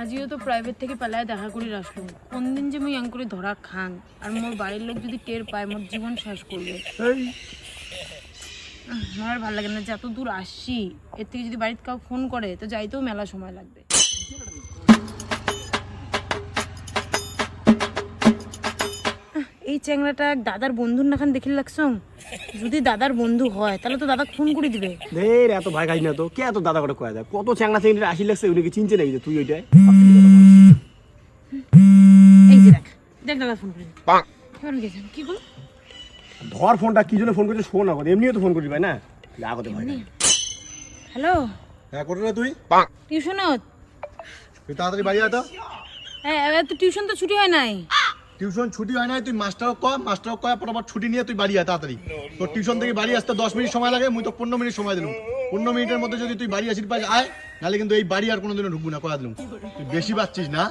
আজিও তো প্রাইভেট থেকে পালায় দেখা করে আসলো। কোন দিন যে মুই আং করে ধরা খান আর মোর বাড়ির লোক যদি টের পায় মোর জীবন শেষ করবে। আমার আর ভালো লাগে না যে এত দূর আসছি এর থেকে যদি বাড়িতে কাউ ফোন করে তো যাইতেও মেলা সময় লাগবে। এই চ্যাংড়াটা দাদার বন্ধুর নাখান দেখি লাগছ যদি দাদার বন্ধু হয় তাহলে তো দাদা ফোন করে দিবে। দের এত ভাই খাই না তো। কে এত দাদা করে কয়া যায়? কত চ্যাংড়া চ্যাংড়ি আসি লাগছে উনিকে চিনছে নাকি যে তুই ওইটাই এই যে দেখ দেখ দাদা ফোন করে। গেছেন কি বল ধর ফোনটা কি জন্য ফোন করছে শোন না কথা এমনিও তো ফোন করবি ভাই না? লাগতে ভয় খাই। হ্যালো? হ্যাঁ করো না তুই? টিউশনত? তুই তাড়াতাড়ি বাড়ি আয় তো। হ্যাঁ এবার তো টিউশন তো ছুটি হয় নাই। টিউশন ছুটি হয় না তুই মাস্টারক কয় মাস্টারক কয় পর ছুটি নিয়ে তুই বাড়ি আয় তাড়াতাড়ি। তোর টিউশন থেকে বাড়ি আসতে দশ মিনিট সময় লাগে মুই তো পনেরো মিনিট সময় দিলাম। পনেরো মিনিটের মধ্যে যদি তুই বাড়ি আসির পাশ আয় নাহলে কিন্তু এই বাড়ি আর কোনোদিনও ঢুকবো না কয়া দিলাম। তুই বেশি পাচ্ছিস না?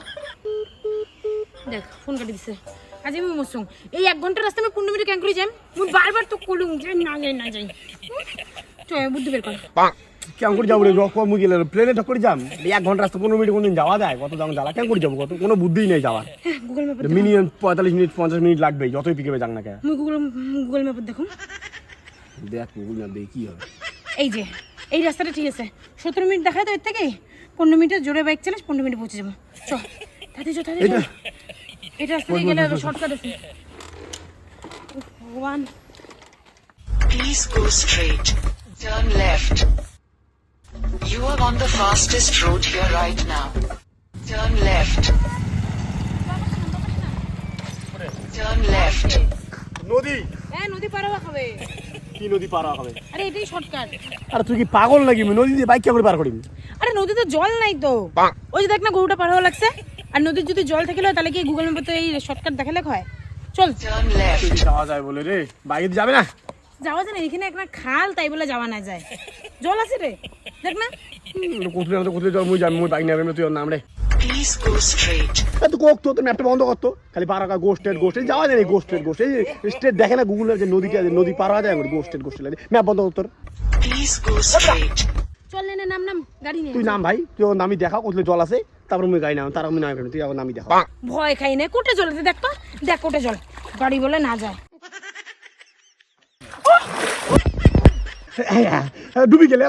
দেখ ফোন কাটি দিছে। আজ আমি মসুং এই এক ঘণ্টা রাস্তা আমি পনেরো মিনিট ক্যাং করে যাই মুই বারবার তো কলুম যে না যাই না যাই চল বুদ্ধি বের কর। কেমন করে যাব রে? রক মুই গেলে প্লেনে ঠক করে যাম। এক ঘণ্টা রাস্তা পনেরো মিনিট কোনদিন যাওয়া যায়? কত দাম জ্বালা কেমন করে যাব কত? কোনো বুদ্ধিই নেই যাওয়ার। গুগল ম্যাপে মিনিমাম পঁয়তাল্লিশ মিনিট পঞ্চাশ মিনিট লাগবে যতই পিকে যাক না কেন। গুগল গুগল ম্যাপে দেখুন। দেখ গুগল ম্যাপ দেখি কি হবে এই যে এই রাস্তাটা ঠিক আছে। সতেরো মিনিট দেখায় তো এর থেকে পনেরো মিনিটে জোরে বাইক চালাস পনেরো মিনিটে পৌঁছে যাব। চ তাতে চ তাতে এটা এটা রাস্তা দিয়ে গেলে শর্টকাট আছে। উফ, ভগবান। Please go straight. Turn left. You are on the fastest road here right now. Turn left. Turn left. নদী। হ্যাঁ নদী পার হবে। কি নদী পার হবে? আরে এটাই শর্টকাট। আর তুই কি পাগল নাকি? নদী দিয়ে বাইক কে করে পার করিম? আরে নদীতে জল নাই তো। ওই যে দেখ না গরুটা পার হওয়া লাগছে। আর নদীর যদি জল থাকলে তাহলে কি গুগল ম্যাপে তো এই শর্টকাট দেখালে হয়? চল। Turn left. যাওয়া যায় বলে রে। বাইকে যাবে না? যাওয়া যায় না এখানে একটা খাল তাই বলে যাওয়া না যায়। জল আছে রে দেখ না। কোথায় আমাদের কোথায় যাব মুই যাবি মুই বাইক নেবে তুই ওর নাম রে। কোক তো ম্যাপটা বন্ধ করতো খালি পার হওয়া গোস্টেড গোস্টেড যাওয়া যায় না গোস্টেড গোস্টেড স্টেট দেখে না গুগল যে নদীটা নদী পার হওয়া যায় গোস্টেড গোস্টেড ম্যাপ বন্ধ করতো Please go straight. চল নে নাম নাম গাড়ি নিয়ে তুই নাম ভাই তুই ওর নামই দেখা কোথায় জল আছে। তারপর মুই গাই নাম তার আমি নাম তুই আমার নামই দেখা ভয় খাই না কোটে জল দেখ তো। দেখ কোটে জল। গাড়ি বলে না যায়। ডুবি গেলে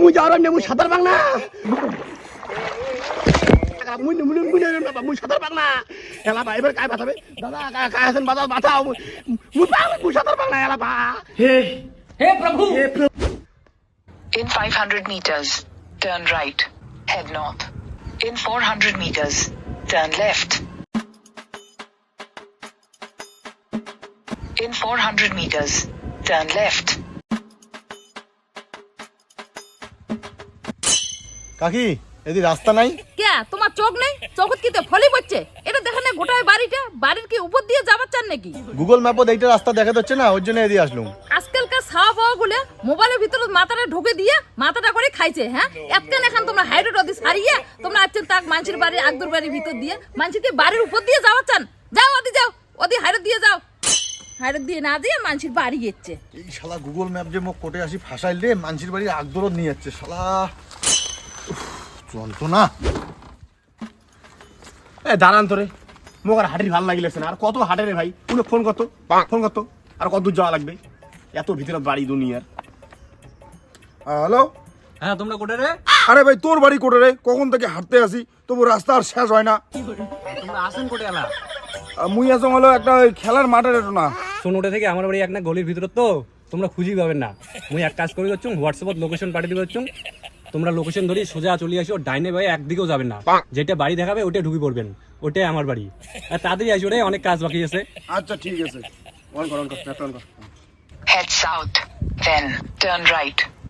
মুই যাওয়ার মুই সাঁতার পাং না মুই মুই মুই মুই সাঁতার পাং না এলা ভাই এবার কায় বাঁচাবে দাদা কায় আছেন বাঁচাও বাঁচাও মুই মুই মুই সাঁতার পাং না এলা ভা In 500 meters, turn right. Head north. In 400 meters, turn left. In 400 meters, turn left. কাকি এদি রাস্তা নাই? কে? তোমার চোখ নেই? চোখত কি ফলি পড়ছে? এটা দেখে না গোটায় বাড়িটা? বাড়ির কি উপর দিয়ে যাবার চান নাকি? গুগল ম্যাপও এইটা রাস্তা দেখা যাচ্ছে না ওর জন্য এদি আসলাম। আজকালকার সাওয়া পাওয়া গুলে মোবাইলের ভিতরে মাথাটা ঢুকে দিয়ে মাথাটা করে খাইছে হ্যাঁ? এতক্ষণ এখন তোমরা হাইরোড অদি সারিয়ে তোমরা আছেন তাক মানুষের বাড়ি আগদুর বাড়ির ভিতর দিয়ে। মানুষের বাড়ির উপর দিয়ে যাওয়ার চান। যাও অদি যাও ওদি হাইরোড দিয়ে যাও। হাইরোড দিয়ে না দিয়ে মানুষের বাড়ি গেছে। এই শালা গুগল ম্যাপ যে মোক কোটে আসি ফাঁসাইল রে মানসির বাড়ি আগদরদ নিয়ে যাচ্ছে শালা। চলতো না এ দাঁড়ান তোরে মোক আর হাটের ভালো লাগিলেছে না। আর কত হাটে রে ভাই? উনি ফোন করতো ফোন করতো। আর কত দূর যাওয়া লাগবে? এত ভিতরে বাড়ি দুনিয়ার হ্যালো? হ্যাঁ তোমরা কোটে রে? আরে ভাই তোর বাড়ি কোটে রে? কখন থেকে হাঁটতে আসি? তবু রাস্তা আর শেষ হয় না। তোমরা আসেন কোটে এলা? মুই আসং হলো একটা ওই খেলার মাঠের একটু না। সোনোটে থেকে আমার বাড়ি একটা গলির ভিতরে তো। তোমরা খুঁজি পাবেন না। মুই এক কাজ করে যাচ্ছ হোয়াটসঅ্যাপত লোকেশন পাঠিয়ে দিবে হচ্ছ তোমরা লোকেশন ধরি সোজা চলে আসো ডাইনে ভাই একদিকেও যাবেন না যেটা বাড়ি দেখাবে ওটা ঢুকে পড়বেন ওটাই আমার বাড়ি আর তাড়াতাড়ি আসো রে অনেক কাজ বাকি আছে আচ্ছা ঠিক আছে অন কর অন কর অন কর.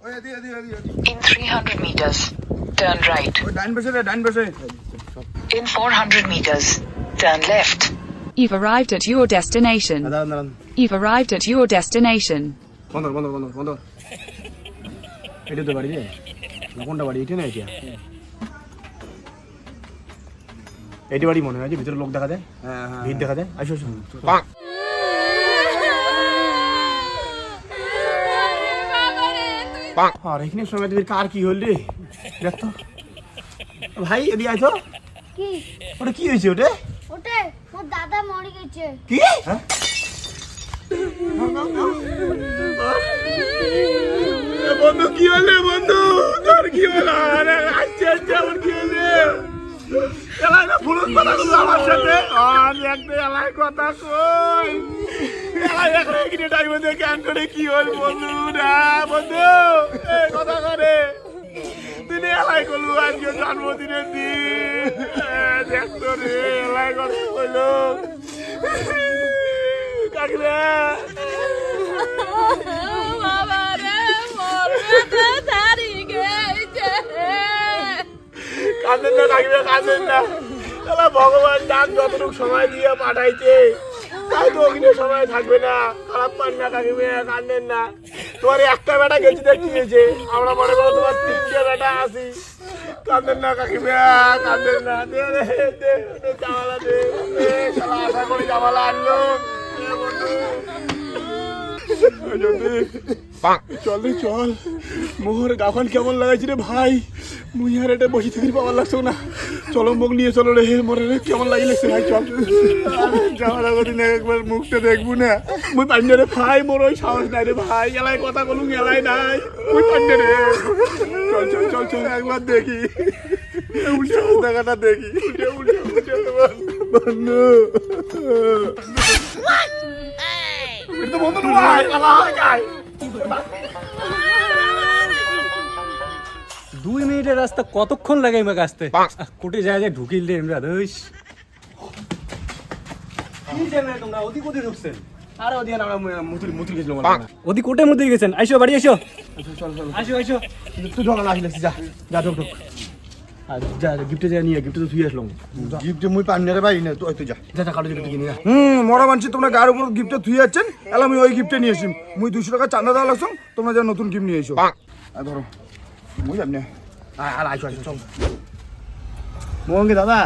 ওই এদি এদি এদি এদি In 300 meters, turn right. ওই ডাইন পাশে ডাইন পাশে In 400 meters, turn left. You've arrived at your destination. You've arrived at your destination. বন্ধ বন্ধ বন্ধ বন্ধ। এটা তো বাড়ি কোনটা বাড়ি এটা না এটা এটি বাড়ি মনে হয় যে ভিতরে লোক দেখা যায় হ্যাঁ হ্যাঁ। ভিড় দেখা যায়। আসো আসো। আর এখানে সময় তুমি কার কি হল রে? দেখ তো। ভাই এদিকে আইছো কি? ওটা কি হয়েছে ওটা? ওটা মোর দাদা মরে গেছে। কি? বন্ধু কি হলে বন্ধু? কি হলো আরে আচ্ছা আচ্ছা আমার কি হলে এলাই না ফুলন সাথে আর একটা এলাই কথা কই এলাই এখন কিনে টাইম দিয়ে ক্যান করে কি হল বন্ধু না বন্ধু এই কথা করে তুই। এলাই করলু আজকে জন্মদিনের দিন দেখতো রে এলাই কথা কইলো কাকিরা বাবা রে মোর বেটা দাঁড়ি গেছে কাঁদেন না কাকিমা কাঁদেন না তাহলে ভগবান ডাক যতটুকু সময় দিয়ে পাঠাইছে, তাই তো ওখানে সময় থাকবে না। খারাপ পান না কাকিমা কাঁদেন না। তোমার একটা বেটা গেছি দেখি গেছে আমরা মনে করো তোমার তিনটে বেটা আছি। কাঁদেন না কাকিমা কাঁদেন না। দে দে জামালা দে করি জামালা আনলো। চল রে চল। মোহর গাখন কেমন লাগাইছি রে ভাই? মুই আর এটা বসে থাকি পাওয়ার লাগছো না। চলো মুখ নিয়ে চলো রে মরে রে কেমন লাগি লাগছে ভাই চল। যাওয়ার আগে দিন একবার মুখটা দেখব না। মুই না রে ভাই মোর ওই সাহস নাই রে ভাই এলাই কথা বলুন এলাই নাই। মুই না রে। চল চল চল চল। একবার দেখি। উল্টে দেখাটা দেখি। উল্টে উল্টে উল্টে। বন্ধু। বন্ধু ভাই দুই মিনিটের রাস্তা কতক্ষণ লাগে আমাকে আসতে কোটে যায় যায় ঢুকিল রে কি জানে তোমরা ওদিক ওদিক ঢুকছেন? আরে ওদিকে আমরা গেছিলাম ওদিক কোটে মধ্যে গেছেন। আইসো বাড়ি আইসো। চল চল। আইসো আইসো। তুই ঢোকা না আসলে যা যা ঢোক ঢোক। যা গিফটে যা নিয়ে গিফটে তো তুই আসলাম। গিফট মুই পানি রে ভাই না তুই তুই যা। যা যা কালো যেটা কিনে যা হুম মরা মানছি তোমরা গায়ের উপর গিফটে এলা আমি ওই গিফটে নিয়ে আসি। মুই দুশো টাকা চান্দা দেওয়া লাগছো তোমরা যা নতুন গিফট নিয়ে এসো। আর ধরো। মুই আর চল মোহনকে দাদা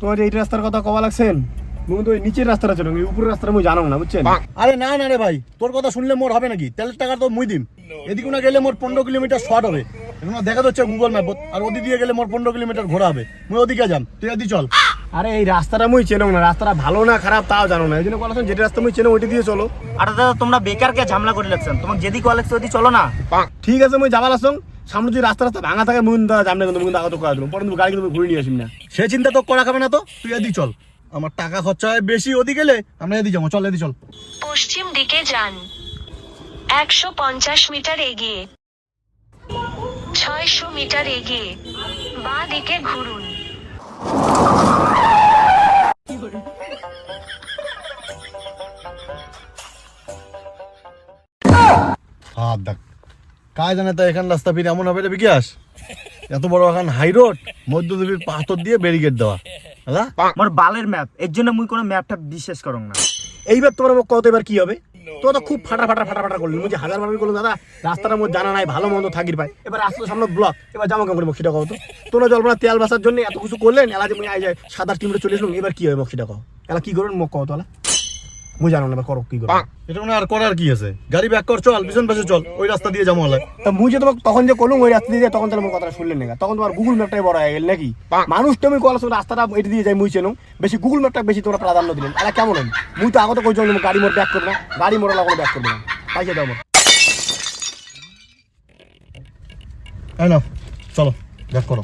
তোমার এই রাস্তার কথা কবা লাগছেন মোহন তো ওই নিচের রাস্তাটা চলো এই উপরের রাস্তাটা মুই জানো না বুঝছেন? আরে না না রে ভাই তোর কথা শুনলে মোর হবে নাকি? তেলের টাকা তো মুই দিম। এদিকে না গেলে মোর পনেরো কিলোমিটার শর্ট হবে। এখন দেখা যাচ্ছে গুগল ম্যাপত আর ওদিক দিয়ে গেলে মোর পনেরো কিলোমিটার ঘোরা হবে। মুই ওদিকে যাম তুই চল। আরে এই রাস্তাটা মুই চেনো না রাস্তাটা ভালো না খারাপ তাও জানো না। এই জন্য বলাছেন যেটা রাস্তা মুই চেনো ওইটা দিয়ে চলো। আরে দাদা তোমরা বেকারকে ঝামেলা করে লাগছেন। তোমাকে যেদিকে লাগছে ওদিকে চলো না। ঠিক আছে মুই যাবার আসং সামনে যদি রাস্তা রাস্তা ভাঙা থাকে মুই দাদা জামনে কিন্তু করে দিলাম পরে কিন্তু গাড়ি কিন্তু ঘুরে নিয়ে আসিম না। সে চিন্তা তো করা খাবে না তো তুই এদি চল। আমার টাকা খরচা হয় বেশি ওদিকে গেলে আমরা এদি যাব। চল এদি চল। পশ্চিম দিকে যান। একশো পঞ্চাশ মিটার এগিয়ে। ছয়শো মিটার এগিয়ে বাঁ দিকে ঘুরুন। হাত দেখ কাজ জানে তো এখান রাস্তা ফিরে এমন হবে রে বিকাশ? এত বড় এখন হাই রোড মধ্যদ্বীপের পাথর দিয়ে ব্যারিকেড দেওয়া। মোর বালের ম্যাপ এর জন্য মুই কোনো ম্যাপটা বিশ্বাস করং না। এইবার তোমার মুখ কত এবার কি হবে? তো তো খুব ফাটা ফাটা ফাটা ফাটা করলি। মুঝে হাজার বার করল দাদা। রাস্তাটা মোট জানা নাই ভালো মন্দ থাকির পাই এবার রাস্তার সামনে ব্লক এবার জামা কাপড় মক্ষিটা কও তো। তোমরা জলপনা তেল বাসার জন্য এত কিছু করলেন এলা যে আই যায় সাদা টিমটা চলে এসলাম এবার কি হবে মক্ষিটা কও? এলা কি করবেন মক্কা কও তো এলা। মুই জানো না করো কি করো এটা মানে আর করার কি আছে? গাড়ি ব্যাক কর চল পিছন পাশে চল ওই রাস্তা দিয়ে যাব হলে তা মুই যে তোমাকে তখন যে করলাম ওই রাস্তা দিয়ে তখন তাহলে মোর কথাটা শুনলেন না তখন তোমার গুগল ম্যাপটাই বড় হয়ে গেল নাকি? মানুষ তুমি কল রাস্তাটা এটা দিয়ে যাই মুই চেনো। বেশি গুগল ম্যাপটা বেশি তোমরা প্রাধান্য দিলেন। এলা কেমন হল? মুই তো আগত কই জন্য গাড়ি মোর ব্যাক করবে না। গাড়ি মোর কোনো ব্যাক করবে না। পাইছে দাও মোর চলো ব্যাক করো।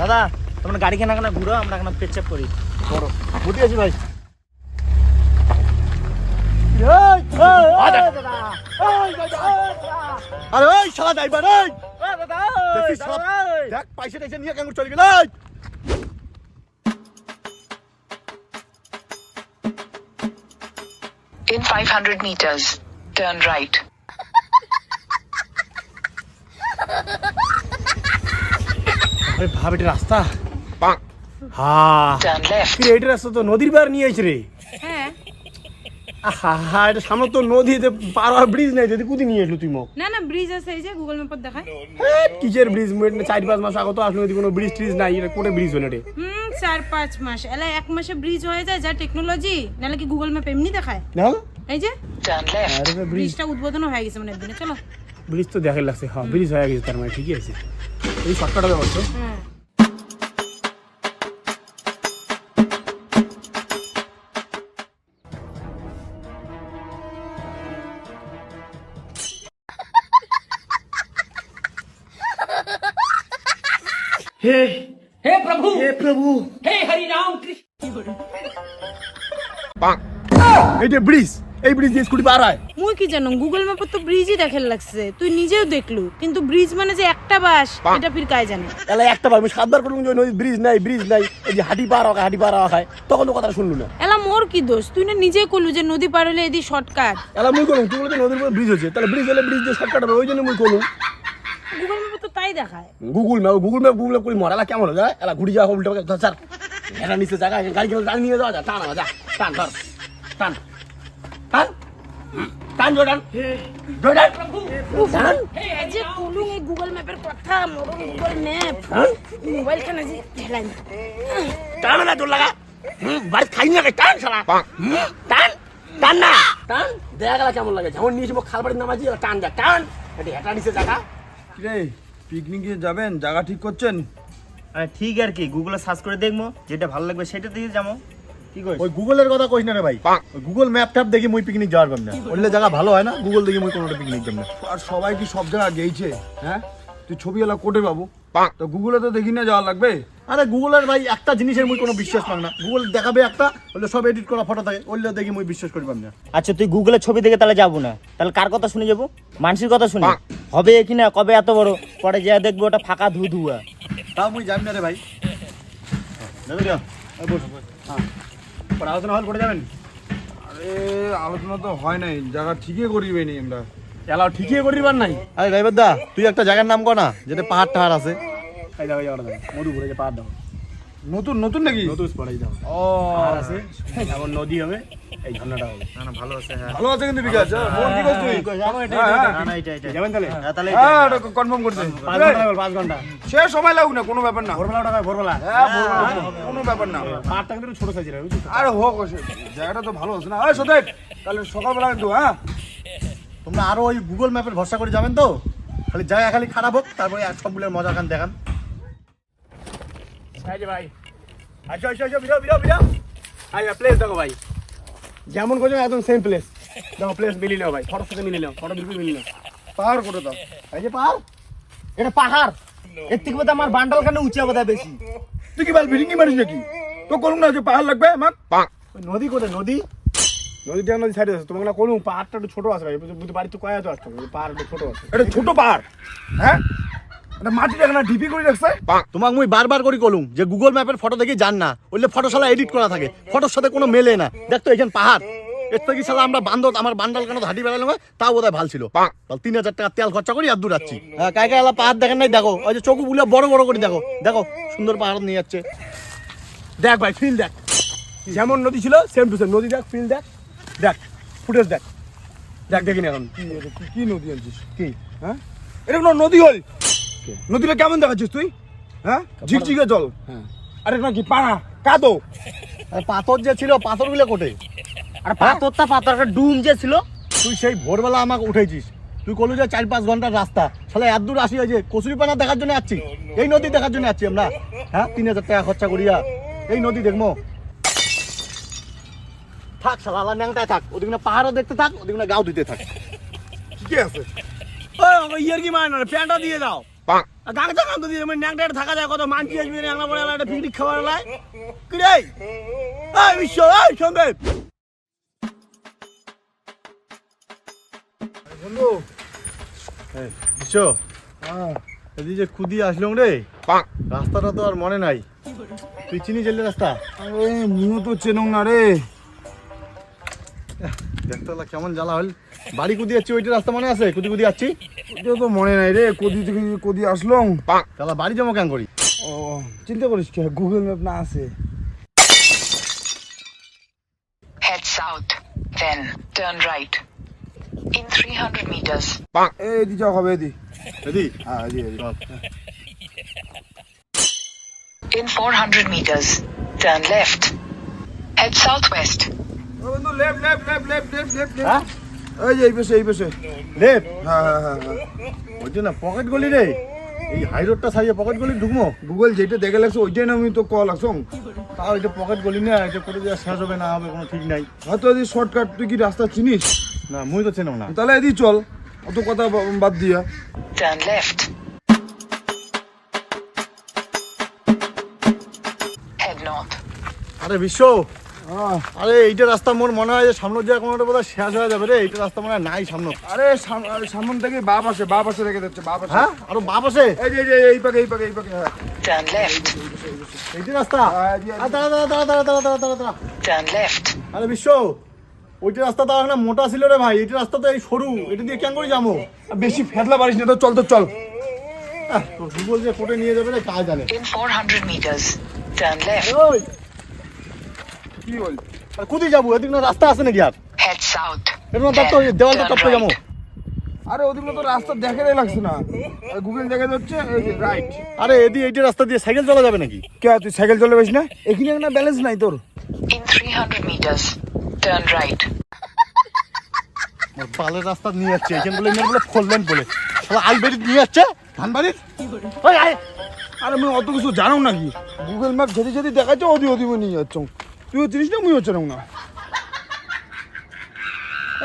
দাদা তোমরা গাড়ি কেনা কেনা ঘুরো আমরা এখানে পেচ্ছাপ করি। করো। বুঝি আছি ভাই। আরে ওই শালা ড্রাইভার এই। দেখ পয়সা টাইসা নিয়ে কেমন চলে গেল এই। In 500 meters, turn right. আরে ভাব এটা রাস্তা? হ্যাঁ Turn left. কি রে, এটা রাস্তা তো নদীর পার নিয়ে আইছে রে। হ্যাঁ এটা সামনে তো নদীতে পার হওয়ার ব্রিজ নাই যদি কুদি নিয়ে আসলো তুই মোক। না না ব্রিজ আছে এই যে গুগল ম্যাপত দেখায়। হ্যাঁ, কিসের ব্রিজ চার পাঁচ মাস আগত আসলো যদি কোনো ব্রিজ ট্রিজ নাই এটা কোটে ব্রিজ হলো রে? হুম চার পাঁচ মাস। এলা এক মাসে ব্রিজ হয়ে যায় যা টেকনোলজি নাহলে কি গুগল ম্যাপ এমনি দেখায়? না? এই যে আরে ব্রিজটা উদ্বোধন হয়ে গেছে মানে একদিনে চলো। ব্রিজ তো দেখে লাগছে হ্যাঁ ব্রিজ হয়ে গেছে তার মানে ঠিকই আছে। এই শর্টকাট ব্যবস্থা হ্যাঁ। হে হে প্রভু! হে প্রভু! হে হরি রাম কৃষ্ণ যে ব্রিজ এই ব্রিজ দিয়ে স্কুটি পার হয়। মুই কি জানো গুগল ম্যাপে তো ব্রিজই দেখার লাগছে। তুই নিজেও দেখলু কিন্তু ব্রিজ মানে যে একটা বাস এটা ফির কায় জানে? তাহলে একটা বার আমি সাতবার করলাম যে নদী ব্রিজ নাই ব্রিজ নাই এই যে হাঁটি পার হয় হাঁটি পার হয় তখন তো কথা শুনলু না। এলা মোর কি দোষ? তুই না নিজে কলু যে নদী পার হলে এদি শর্টকাট এলা মুই করুন তুই বলে নদীর উপর ব্রিজ হচ্ছে তাহলে ব্রিজ হলে ব্রিজ দিয়ে শর্টকাট হবে ওই জন্য মুই তো তাই দেখায়। Google map Google map Google map করে মরালা কেমন হবে এলা ঘুরি যাওয়া উল্টো পাকে স্যার এটা নিচে জায়গা গাড়ি গেলে টান নিয়ে যাওয়া যা টান যা। টান ধর। টান। টান। টান জোড়ান জোড়ান টান। এই যে কলু এই গুগল ম্যাপের কথা মরন গুগল ম্যাপ মোবাইল খানা যে হেলাই টান না তোর লাগা। বাড়ি খাই না টান শালা। হুম, টান। টান না। টান। দেখা গেল কেমন লাগে যেমন নিয়েছি খাল বাড়ির নামাজি টান যা। টান। এটা হেঁটা নিচে জায়গা। রে পিকনিকে যাবেন? জায়গা ঠিক করছেন? আরে ঠিক আর কি গুগলে সার্চ করে দেখব যেটা ভালো লাগবে সেটা দিয়ে যাব। কি ওই গুগলের কথা কইস না রে ভাই। গুগল ম্যাপ ট্যাপ দেখি মুই পিকনিক যাওয়ার পাম না। ওইলে জায়গা ভালো হয় না গুগল দেখি মুই কোনোটা পিকনিক যাব না। আর সবাই কি সব জায়গা গেইছে হ্যাঁ? তুই ছবিওয়ালা কোটে বাবু। তো গুগলে তো দেখি না যাওয়া লাগবে? আরে গুগলের ভাই একটা জিনিসের মুই কোনো বিশ্বাস পাং না। গুগল দেখাবে একটা ওইলে সব এডিট করা ফটো থাকে ওইলে দেখি মুই বিশ্বাস করি পাম না। আচ্ছা তুই গুগলের ছবি দেখে তাহলে যাব না। তাহলে কার কথা শুনে যাব? মানুষের কথা শুনে। হবে কি না? কবে এত বড়? পরে যা দেখব ওটা ফাঁকা ধু ধুয়া তাও মুই যাবি না রে ভাই। যাবি হ্যাঁ। পরে আলোচনা হল করে যাবেন? আরে আলোচনা তো হয় নাই। জায়গা ঠিকই করিবে নি আমরা। এলাও ঠিকই করিবার নাই। আরে ভাই দা তুই একটা জায়গার নাম কর না যেটা পাহাড় টাহাড় আছে। এই যাবে যাবে যাবে মধুপুরে যে পাহাড় দাও নতুন নতুন নাকি? নতুন পড়াই দাও ও। পাহাড় আছে এমন নদী হবে এই ঝর্ণাটা হবে। ভালো আছে হ্যাঁ। ভালো আছে কিন্তু বিকাশ হ্যাঁ, কি করছিস তুই? হ্যাঁ, হ্যাঁ। না, না, এটা, এটা। যাবেন তাহলে? হ্যাঁ, তাহলে হ্যাঁ কনফার্ম করতে পাঁচ ঘণ্টা লাগবে, পাঁচ ঘণ্টা। সে সময় লাগুক না কোনো ব্যাপার না। ভোরবেলা ওটা ভোরবেলা। হ্যাঁ ভোরবেলা, কোনো ব্যাপার না। পাহাড়টা কিন্তু ছোট সাইজের আরে হোক জায়গাটা তো ভালো আছে না। ওই সদেব তাহলে সকালবেলা কিন্তু হ্যাঁ তোমরা আরও ওই গুগল ম্যাপের ভরসা করে যাবেন তো? খালি জায়গা খালি খারাপ হোক তারপরে এক সবগুলোর মজা খান দেখান ভাই। আচ্ছা আচ্ছা আচ্ছা বিরাও বিরাও বিরাও আচ্ছা প্লেস দেখো ভাই। যেমন করছ একদম সেম প্লেস দেখো প্লেস মিলি নাও ভাই ফটোর সাথে মিলি নাও ফটো বিলকুল মিলি নাও। পাহাড় করে দাও এই যে পাহাড় এটা পাহাড়। এর থেকে বোধহয় আমার বান্ডাল কানে উঁচা বোধহয় বেশি। তুই কি বল ভিডিং মারিস নাকি? তো করুন না যে পাহাড় লাগবে আমার ওই নদী কোথায় নদী? নদীটা নদী সাইডে আছে। তোমাকে না কোনো পাহাড়টা একটু ছোট আছে বুঝতে বাড়ি তো কয়া তো পাহাড় একটু ছোট আছে। এটা ছোট পাহাড়। হ্যাঁ? এটা মাটি দেখে না ঢিপি করে রাখছে তোমাকে মুই বারবার করে কলুম যে গুগল ম্যাপের ফটো দেখে যান না। ওইলে ফটো শালা এডিট করা থাকে। ফটোর সাথে কোনো মেলে না। দেখতো এখানে পাহাড়। এর থেকে শালা আমরা বান্ধব আমার বান্ডাল কেন হাঁটি বেড়ালাম তাও বোধহয় ভালো ছিল। তিন হাজার টাকা তেল খরচা করি আর দূর যাচ্ছি। হ্যাঁ পাহাড় দেখেন নাই? দেখো। ওই যে চোখগুলো বড় বড় করে দেখো। দেখো সুন্দর পাহাড় নিয়ে যাচ্ছে। দেখ ভাই ফিল দেখ। যেমন নদী ছিল সেম টু সেম নদী দেখ ফিল দেখ। দেখ ফুটেজ দেখ। দেখ দেখিনি এখন। কি এটা কি- কি নদী আনছিস? কি? হ্যাঁ? এটা কোনো নদী হল? নদীটা কেমন দেখাচ্ছিস তুই? হ্যাঁ? ঝিকঝিকে জল। হ্যাঁ। আরে নাকি পাড়া? কাদো? পাথর যে ছিল পাথরগুলো কোটে? আর পাথরটা পাথরটা ডুম যে ছিল। তুই সেই ভোরবেলা আমাকে উঠেছিস তুই কলু যে চার পাঁচ ঘণ্টার রাস্তা। তাহলে এত দূর আসি যে কচুরি পানা দেখার জন্য আসছি এই নদী দেখার জন্য আসছি আমরা। হ্যাঁ? তিন হাজার টাকা খরচা করিয়া। এই নদী দেখব। থাক ন্যাংটায় থাক। ওদিকে না পাহাড়ও দেখতে থাক ওদিকে না গাও দিতে থাক। ঠিকই আছে? ইয়ার কি মানে প্যান্টটা দিয়ে দাও। গাংটা গান দিয়ে মানে ন্যাংটায় থাকা যায় কত মানছি আসবি ন্যাংটা পরে একটা পিকনিক খাবার লাই কি রে এই বিশ্ব এই সন্দীপ! বন্ধু। বিশ্ব। হ্যাঁ। এদিকে যে খুদি আসলাম রে রাস্তাটা তো আর মনে নাই। তুই চিনি চললে রাস্তা? আরে মুও তো চেনং না রে। দেখতে হলো কেমন জ্বালা হল। বাড়ি কুদি যাচ্ছি ওইটা রাস্তা মনে আছে? কুদি কুদি যাচ্ছি? ওটা তো মনে নাই রে কদি থেকে কদি আসলাম। তাহলে বাড়ি জমা কেন করি? ও চিন্তা করিস কি গুগল ম্যাপ না আছে। Head south, then turn right. In 300 meters, এই এদি যাও হবে এদি এদি হ্যাঁ এদি এদি in 400 meters, turn left. Head southwest. বন্ধু left left left left left left হ্যাঁ? এই যে এই পাশে এই পাশে। লেপ? হ্যাঁ হ্যাঁ হ্যাঁ হ্যাঁ। ওই না পকেট গলি রে। এই হাই রোডটা সারিয়ে পকেট গলি ঢুকবো? গুগল যেটা দেখে লাগছে ওইটাই না আমি তো কল আসং। তাও এটা পকেট গলি না এটা করে দেওয়া শেষ হবে না হবে কোনো ঠিক নাই। হয়তো এদি শর্টকাট তুই কি রাস্তা চিনিস? না মুই তো চেনাম না। তাহলে এদি চল অত কথা বাদ দিয়া। North. আরে বিশ্ব! আরে এইটা রাস্তা মোর মনে হয় যে সামনের যে কোনো বোধহয় শেষ হয়ে যাবে রে। এইটা রাস্তা মনে হয় নাই সামনে আরে সাম- আরে সামন থেকে বাপ আসে বাপ আসে রেখে দিচ্ছে বাপ আসে। হ্যাঁ? আরও বাপ আছে এই যে এই যে এই পাকে এই পাকে এই পাকে হ্যাঁ। এইটা রাস্তা? হ্যাঁ, এই যে- আরে দাঁড়া দাঁড়া দাঁড়া দাঁড়া দাঁড়া দাঁড়া দাঁড়া। দাঁড়া আরে বিশ্ব ওইটা রাস্তা তো না মোটা ছিল রে ভাই। এইটা রাস্তা তো এই সরু। এটা দিয়ে কেন করে যাব? বেশি ফেদলা পারিস না তো চল তো চল। গুগল যে কোটে নিয়ে যাবে রে কাজ জানে। In 400 meters, turn left. কি বল? আর কোথায় যাব? এদিকে না রাস্তা আছে নাকি আর? Head south. এটা না তো দেওয়ালটা টপকে যাব. আরে ওদিকে তো রাস্তা দেখাই লাগছে না। গুগল দেখা যাচ্ছে রাইট আরে এদি এইটা রাস্তা দিয়ে সাইকেল চলা যাবে নাকি? কে তুই সাইকেল চলে বেশ না? এখানে একটা ব্যালেন্স নাই তোর। In 300 meters, turn right. মোর পালের রাস্তা নিয়ে যাচ্ছে এখানে বলে মেরে বলে ফোরলেন বলে। শালা আলবেরি নিয়ে যাচ্ছে ধানবাড়ির ওই আরে আমি অত কিছু জানো নাকি? গুগল ম্যাপ যেতে যেতে দেখাচ্ছে ওদি ওদি নিয়ে যাচ্ছ। তুইও চিনিস না মুইও চেনাও না।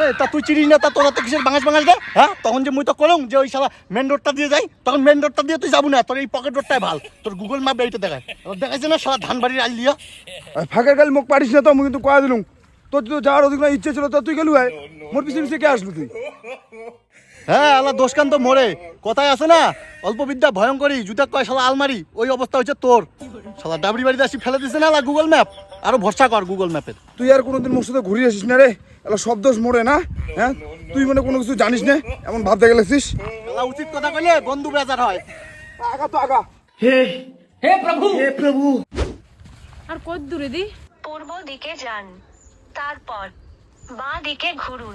এই তা তুই চিনিস না তা তোরা তো কিসের বাঙাস বাঙাস দে হ্যাঁ? তখন যে মুই তো করুম যে ওই শালা মেন রোডটা দিয়ে যাই তখন মেন রোডটা দিয়ে তুই যাব না তোর এই পকেট রোডটাই ভালো। তোর গুগল ম্যাপ এইটা দেখায়। দেখাইছে না শালা ধানবাড়ির আল দিয়া? ফাঁকার গাল মুখ পারিস না তো আমি কিন্তু কয়া দিলুম। তোর তো যাওয়ার ওদিক না ইচ্ছে ছিল তো তুই গেলু হয় মোর পিছিয়ে পিছিয়ে কে আসলু তুই? হ্যাঁ আল্লাহ দোষকান তো মরে। কথায় আছে না অল্প বিদ্যা ভয়ঙ্করী জুতা কয় শালা আলমারি ওই অবস্থা হচ্ছে তোর। শালা ডাবরি বাড়িতে আসি ফেলে দিছে না গুগল ম্যাপ আরও ভরসা কর গুগল ম্যাপের তুই আর কোনোদিন মোর সাথে ঘুরে আসিস না রে। এলা সব দোষ মোড়ে না হ্যাঁ? তুই মানে কোনো কিছু জানিস না এমন ভাবতে গেলেছিস? শালা উচিত কথা কইলে বন্ধু বেজার হয়। আগা তো আগা। হে হে প্রভু! হে প্রভু। আর কত দূরে দি? পূর্ব দিকে যান তারপর বাঁ দিকে ঘুরুন।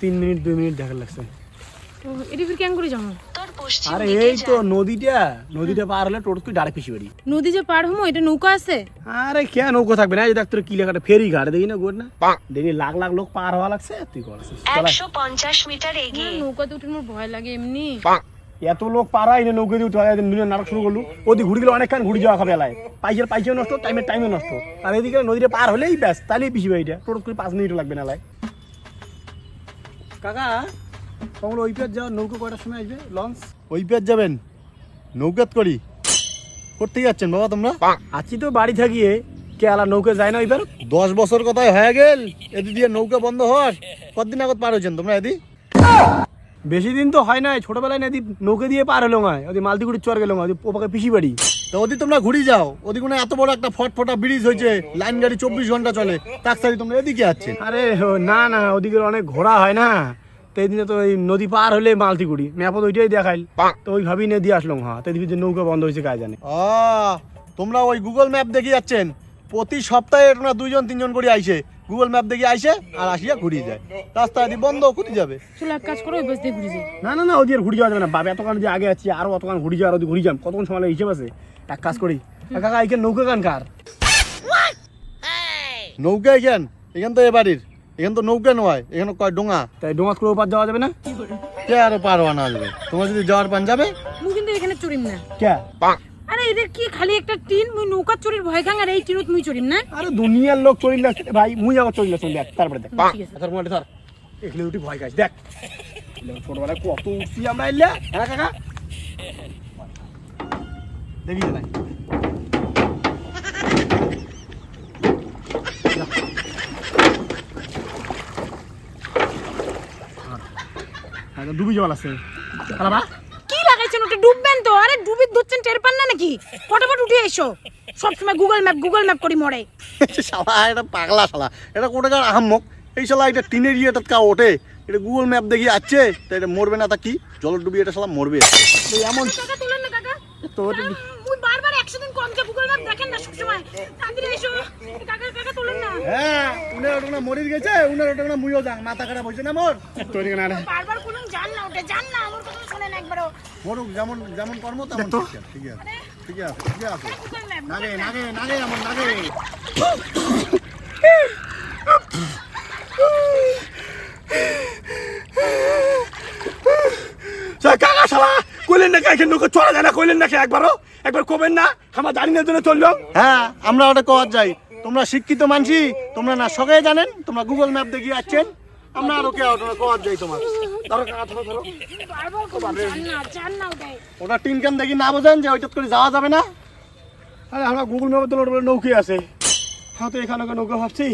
তিন মিনিট দুই মিনিট দেখা লাগছে। এটি ফির কেন করে যাব? আরে এই তো নদীটা নদীটা পার হলে টোটো তুই পিছিয়ে বাড়ি নদী যে পার হমো এটা নৌকা আছে? আরে কে নৌকো থাকবে না? এই দেখ তোর কি লেখাটা ফেরি ঘাট দেখি না গোট না? দেখি লাখ লাখ লোক পার হওয়া লাগছে তুই করছিস মিটার এগিয়ে। নৌকাতে উঠে মোর ভয় লাগে এমনি। এত লোক পারা এনে নৌকা দিয়ে উঠে হয় নাটক শুরু করলু। ওদিকে ঘুরে গেলে অনেকক্ষণ ঘুরে যাওয়া খাবে এলায়। পাইসের পাইসেও নষ্ট টাইমের টাইমে নষ্ট। আর এদিকে নদীটা পার হলেই ব্যাস তাহলেই পিছিয়ে বাড়িটা টোটো করে পাঁচ মিনিটও লাগবে না কাকা কখন ওই পেট যাওয়ার নৌকো কয়টার সময় আসবে? লঞ্চ? ওই পেজ যাবেন। নৌকাত করি। করতে যাচ্ছেন বাবা তোমরা? আছি তো বাড়ি থাকিয়ে। কে আলা নৌকা যায় না ওইবার? দশ বছর কথায় হয়ে গেল। এদি দিয়ে নৌকা বন্ধ হওয়ার। কতদিন আগত পার হয়েছেন তোমরা এদি? বেশি দিন তো হয় না ছোটবেলায় নদী নৌকা দিয়ে পার হলো না ওদি মালদিগুড়ি চর গেল ওদি ওপাকে পিসি বাড়ি। তো ওদি তোমরা ঘুরি যাও। ওদি কোনো এত বড় একটা ফটফটা ব্রিজ হয়েছে। লাইন গাড়ি চব্বিশ ঘণ্টা চলে। তাক সারি তোমরা এদিকে আছেন আরে না না ওদিকে অনেক ঘোড়া হয় না। দিনে তো এই নদী পার হলে মালতিগুড়ি ম্যাপত ওইটাই দেখাইল। তো ওই ভাবি নদী আসলাম হ্যাঁ তো এদিকে যে নৌকা বন্ধ হয়েছে কাজ জানে। ও তোমরা ওই গুগল ম্যাপ দেখে যাচ্ছেন। প্রতি সপ্তাহে তোমরা দুইজন তিনজন করে আইসে গুগল ম্যাপ দেখে আইসে আর আসিয়া ঘুরিয়ে যায়। রাস্তা যদি বন্ধ কোথায় যাবে। চলো এক কাজ করো ওই বাস দিয়ে ঘুরে যাই। না না না ওদিকে আর ঘুরে যাওয়া যাবে না। বাবা এতক্ষণ যে আগে আছি আরও অতক্ষণ ঘুরে যাওয়ার ওদিকে ঘুরে যাম। কতক্ষণ সময় লাগে হিসেব আছে? এক কাজ করি। কাকা এখানে নৌকা গান কার? নৌকা এখান এখান তো এ বাড়ির। এখান তো নৌকা নয় এখানে কয় ডোঙা। তাই ডোঙা করে ওপার যাওয়া যাবে না? কে আরও পার হওয়া না যাবে তোমরা যদি যাওয়ার পান যাবে? মুই কিন্তু এখানে চড়িম না। কে? আরে এদের কি খালি একটা টিন? মুই নৌকা চুরির ভয় খাং আর এই টিনত মুই চড়িম না। আরে দুনিয়ার লোক রে ভাই মুই আবার চলিল দেখ তারপরে দেখ। ঠিক আছে। ধর মোবাইলটা ধর এখানে উঠি ভয় গাছ দেখ। ছোটবেলায় কত উঠছি আমরা এলে। হ্যাঁ কাকা? দেখি নাই ডুবি জল আছে। খারাপ কি লাগাইছেন ওটা? ডুববেন তো। আরে ডুবি ধরছেন টের পান না নাকি? ফটাফট উঠে এসো। সবসময় গুগল ম্যাপ গুগল ম্যাপ করি মরে। শালা এটা পাগলা শালা। এটা কোটাকার আহাম্মক? এই শালা এটা টিনের ইয়েটা কা ওঠে। এটা গুগল ম্যাপ দেখি আছে তা এটা মরবে না তা কি? জল ডুবি এটা শালা মরবে। এই এমন টাকা তুলেন না কাকা। তো ওটা মুই বারবার একশো দিন কম যে গুগল ম্যাপ দেখেন না সবসময় তাড়াতাড়ি এসো। কাকা কাকা তুলেন না। হ্যাঁ উনার ওটা না মরে গেছে উনার ওটা না মুইও যাং মাথা খারাপ হয়েছে না মোর? তৈরি না বারবার কোন জান না ওটা জান না আমার কথা শোনেন একবারও। মরুক যেমন যেমন কর্ম তেমন। ঠিক আছে ঠিক আছে ঠিক আছে। নাগে নাগে নাগে এমন নাগে কাকা শালা কইলেন নাকি এখানে নৌকা চলা না কইলেন নাকি একবারও? একবার না? জানি না চলল। হ্যাঁ আমরা ওটা যাই তোমরা শিক্ষিত মানছি তোমরা না সবাই জানেন, তোমরা গুগল ম্যাপ দেখি আসছেন। আমরা আরও কে ওটা যাই তোমার। ধরো জান জান ওটা টিন কেন দেখি না বোঝেন যে ওইটা করে যাওয়া যাবে না? আরে, আমরা গুগল ম্যাপের তো নৌকে আছে। হ্যাঁ তো এখানে নৌকা ভাবছি।